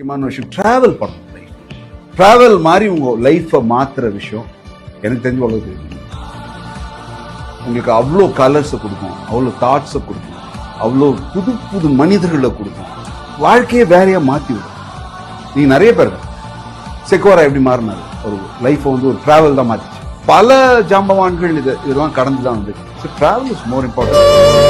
முக்கியமான விஷயம் ட்ராவல் பண்ணணும். லைஃப் டிராவல் மாதிரி உங்க லைஃப்பை மாத்துற விஷயம் எனக்கு தெரிஞ்ச அளவுக்கு உங்களுக்கு அவ்வளோ கலர்ஸை கொடுக்கும் அவ்வளோ தாட்ஸை கொடுக்கும் அவ்வளோ புது புது மனிதர்களை கொடுக்கும். வாழ்க்கையை வேறையா மாத்தி விடும். நீ நிறைய பேர் செக்வாரா எப்படி மாறினாரு? ஒரு லைஃப்பை வந்து ஒரு ட்ராவல் தான் மாத்திச்சு. பல ஜாம்பவான்கள் இது இதெல்லாம் கடந்து தான் வந்து so travel is more important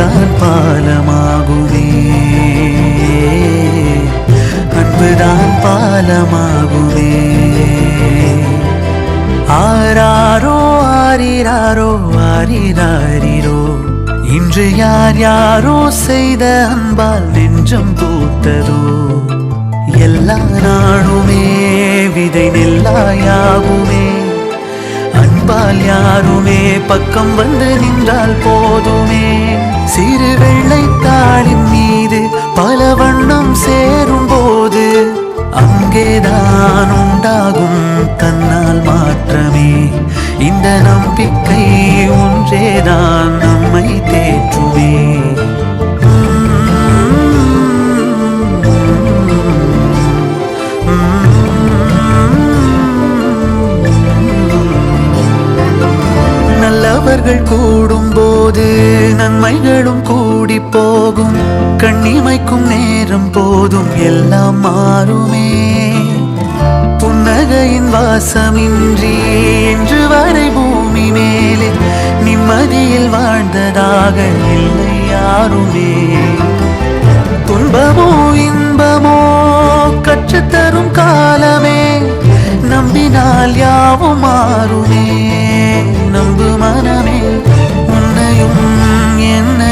அன்புதான் பாலமாகுமே. அன்புதான் பாலமாகுமே. ஆராரோ ஆரிராரோ ஆரிராரிரோ. இன்று யார் யாரோ செய்த அன்பால் நெஞ்சம் பூத்ததோ எல்லா நாடுமே விதை நெல்லாயாகுமே. அன்பால் யாருமே பக்கம் வந்து நின்றால் போதுமே. இந்த நம்பிக்கை ஒன்றேதான் நம்மை தேற்றுமே. நல்லவர்கள் கூடும் போது நன்மைகளும் கூடி போகும். கண்ணிமைக்கும் நேரம் போதும் எல்லாம் மாறுமே. புன்னகையின் வாசமின்றி நிம்மதியில் இல்லை யாருமே